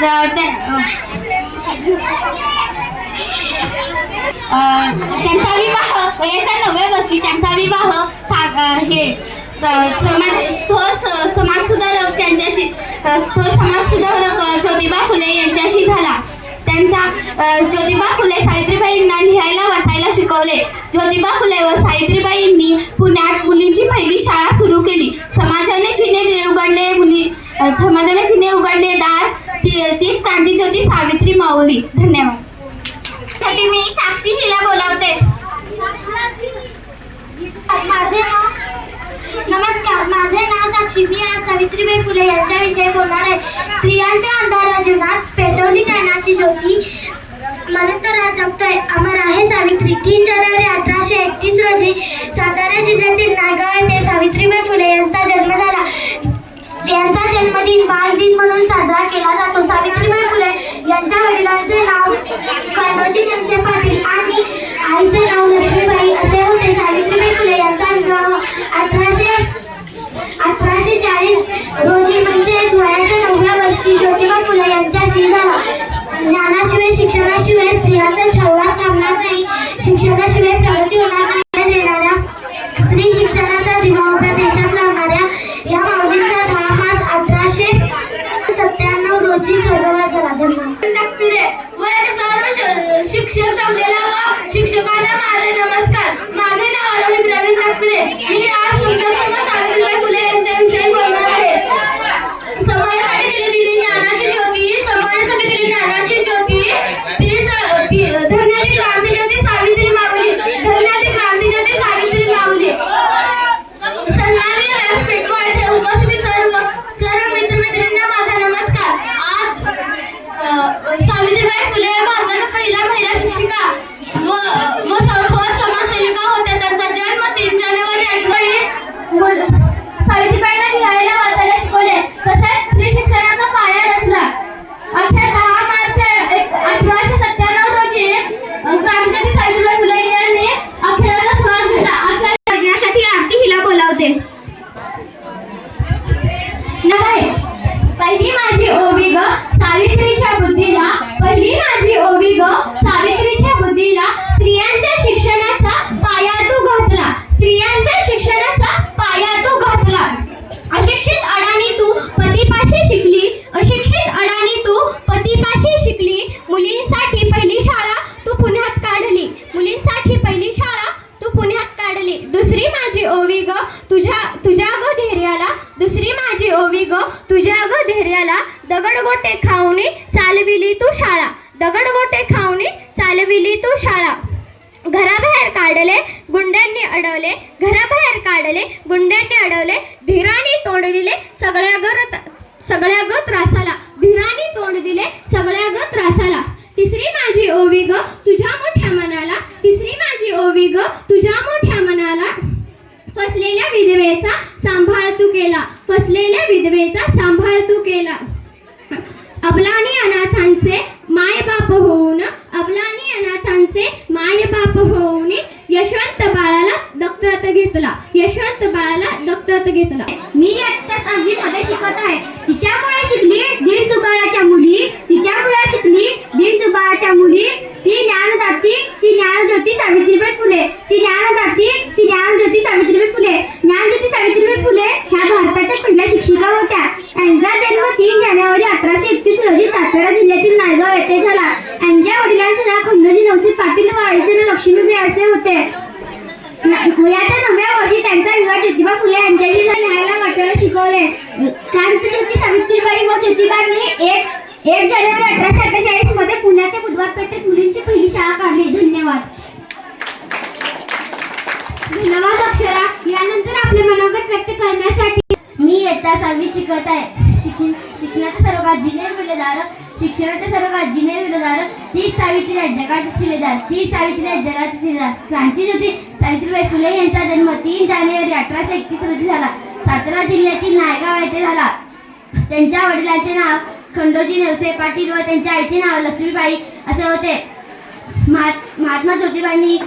त्या- त्यांचा विवाह वयाच्या नवव्या वर्षी त्यांचा विवाह सा हे स- समाज समाजसुधारक त्यांच्याशी थोर समाजसुधारक ज्योतिबा फुले यांच्याशी झाला. त्यांचा ज्योतिबा फुले सावित्रीबाईंना लिहायला वाचायला शिकवले. ज्योतिबा फुले व सावित्रीबाईंनी पुण्यात मुलींची पहिली शाळा सुरू केली. समाजाने जिने उघडले मुली समाजाने जिने उघडले दार. ती- तीच क्रांतीज्योती सावित्री माऊली. धन्यवाद. साठी मी साक्षी हिला बोलावते. माझे नाव नमस्कार माझे नाव साक्षी मी आज सावित्रीबाई फुले यांच्याविषयी बोलणार आहे. स्त्रियांच्या अंधारा जीवनात पेटवली ज्ञानाची ज्योती म्हणून तर आज जगतोय अमर आहे सावित्री तीन पहिली माझी ओवी ग सावित्रीच्या बुद्धीला. पहिली माझी ओवी ग सावित्रीच्या बुद्धीला. स्त्रियांच्या शिक्षणा दुसरी ग. तुझ्या ग धैर्याला दगडगोटे खाऊनी चालविली तू शाळा. दगडगोटे खाऊनी चालविली तू शाळा. घराबाहेर काढले गुंड्यांनी अडवले. घराबाहेर काढले गुंड्यांनी अडवले. धीराने तोंड दिले सगळ्या ग सगळ्या ग त्रासाला. धीराने तोंड दिले सगळ्या ग त्रासाला. तिसरी माझी ओवी ग तुझ्या मोठ्या मनाला. तिसरी माझी ओवी ग तुझ्या मोठ्या मनाला. फसलेल्या विधवेचा सांभाळ केला. फसलेल्या विधवेचा सांभाळ तू केला. अबलानी अनाथांचे मायबाप होऊन अबलानी अनाथांचे मायबाप होऊन यशवंत बाळाला दत्तक घेतला. यशवंत बाळाला दत्तक घेतला. मी आत्ता सहावी मध्ये शिकत आहे तिच्यामुळे शिकली दीन दुबाळाच्या मुली तिच्यामुळे शिकली दीन दुबाळाच्या मुली ती ज्ञानदाती ती ज्ञानज्योती सावित्रीबाई फुले ती ज्ञानदाती ती ज्ञानज्योती सावित्रीबाई फुले ज्ञानज्योती सावित्रीबाई फुले ह्या भारताच्या पहिल्या शिक्षिका होत्या त्यांचा जन्म तीन जानेवारी अठराशे एकतीस रोजी सातारा जिल्ह्यातील नायगाव येथे झाला यांच्या वडिलांचे नाव खंडोजी नवसी पाटील व आईचे लक्ष्मीबाई असे होते. वयाच्या नवव्या वर्षी त्यांचा विवाह ज्योतिबा फुले यांच्याशी लिहायला वाचायला शिकवले. क्रांतीज्योती सावित्रीबाई व ज्योतिबांनी एक एक जानेवारी अठराशे अठ्ठेचाळीसमध्ये पुण्याच्या बुधवार पेठेत मुलींची पहिली शाळा काढली. धन्यवाद. धन्यवाद अक्षरा. यानंतर आपले मनोगत व्यक्त करण्यासाठी मी येता सहावी शिकत आहे. शिकण्याचा सर्वात सर्व जिने विलेदार शिक्षणाच्या सर्व जिने विरोधार तीच सावित्री आहे जगाची शिलेदार ती सावित्री आहे जगाची शिलेदार. क्रांतीज्योती सावित्रीबाई फुले यांचा जन्म तीन जानेवारी अठराशे एकतीस रोजी झाला. सातारा जिल्ह्यातील नायगाव येथे झाला. त्यांच्या वडिलांचे नाव खंडोजी नेवसे पाटील व त्यांच्या आईचे नाव लक्ष्मीबाई असे होते. महात्मा ज्योतिबांनी